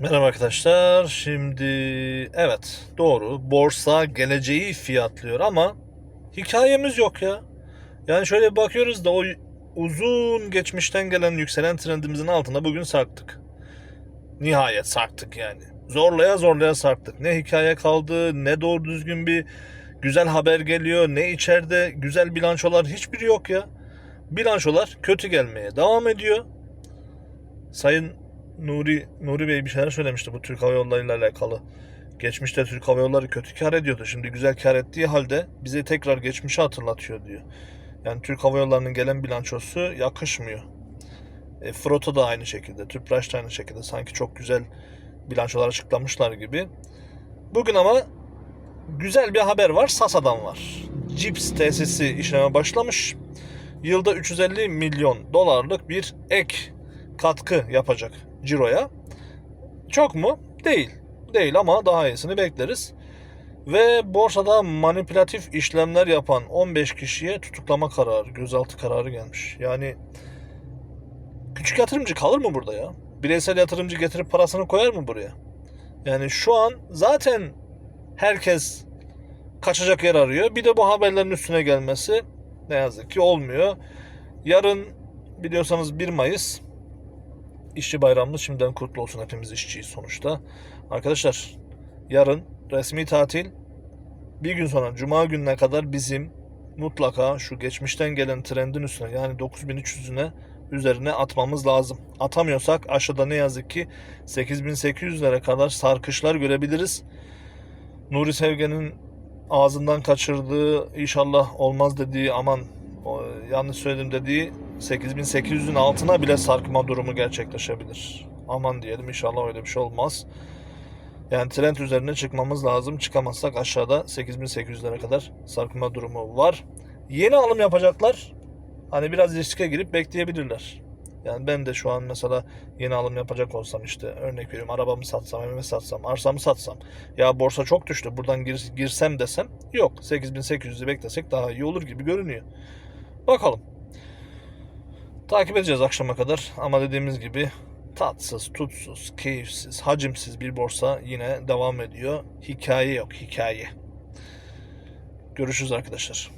Merhaba arkadaşlar. Şimdi evet doğru borsa geleceği fiyatlıyor ama hikayemiz yok ya. Yani şöyle bakıyoruz da o uzun geçmişten gelen yükselen trendimizin altında bugün sarktık. Nihayet sarktık yani. Zorlaya zorlaya sarktık. Ne hikaye kaldı ne doğru düzgün bir güzel haber geliyor ne içeride güzel bilançolar hiçbiri yok ya. Bilançolar kötü gelmeye devam ediyor. Sayın Nuri Nuri Bey bir şeyler söylemişti bu Türk Hava Yolları ile alakalı. Geçmişte Türk Hava Yolları kötü kar ediyordu. Şimdi güzel kar ettiği halde bize tekrar geçmişi hatırlatıyor diyor. Yani Türk Hava Yolları'nın gelen bilançosu yakışmıyor. E, Frota da aynı şekilde, Tüpraş da aynı şekilde. Sanki çok güzel bilançolar açıklamışlar gibi. Bugün ama güzel bir haber var. Sasa'dan var. Cips tesisi işleme başlamış. Yılda 350 milyon dolarlık bir ek katkı yapacak ciroya. Çok mu? Değil. Değil ama daha iyisini bekleriz. Ve borsada manipülatif işlemler yapan 15 kişiye tutuklama kararı, gözaltı kararı gelmiş. Yani küçük yatırımcı kalır mı burada ya? Bireysel yatırımcı getirip parasını koyar mı buraya? Yani şu an zaten herkes kaçacak yer arıyor. Bir de bu haberlerin üstüne gelmesi ne yazık ki olmuyor. Yarın biliyorsanız 1 Mayıs İşçi bayramımız şimdiden kutlu olsun hepimiz işçiyiz sonuçta. Arkadaşlar yarın resmi tatil bir gün sonra cuma gününe kadar bizim mutlaka şu geçmişten gelen trendin üstüne yani 9300'üne üzerine atmamız lazım. Atamıyorsak aşağıda ne yazık ki 8800'lere kadar sarkışlar görebiliriz. Nuri Sevgen'in ağzından kaçırdığı inşallah olmaz dediği aman yanlış söyledim dediği 8800'ün altına bile sarkma durumu gerçekleşebilir. Aman diyelim inşallah öyle bir şey olmaz. Yani trend üzerine çıkmamız lazım. Çıkamazsak aşağıda 8800'lere kadar sarkma durumu var. Yeni alım yapacaklar. Hani biraz riske girip bekleyebilirler. Yani ben de şu an mesela yeni alım yapacak olsam işte örnek veriyorum arabamı satsam, evimi satsam, arsamı satsam. Ya borsa çok düştü buradan gir, girsem desem yok. 8800'ü beklesek daha iyi olur gibi görünüyor. Bakalım. Takip edeceğiz akşama kadar ama dediğimiz gibi tatsız, tutsuz, keyifsiz, hacimsiz bir borsa yine devam ediyor. Hikaye yok, hikaye. Görüşürüz arkadaşlar.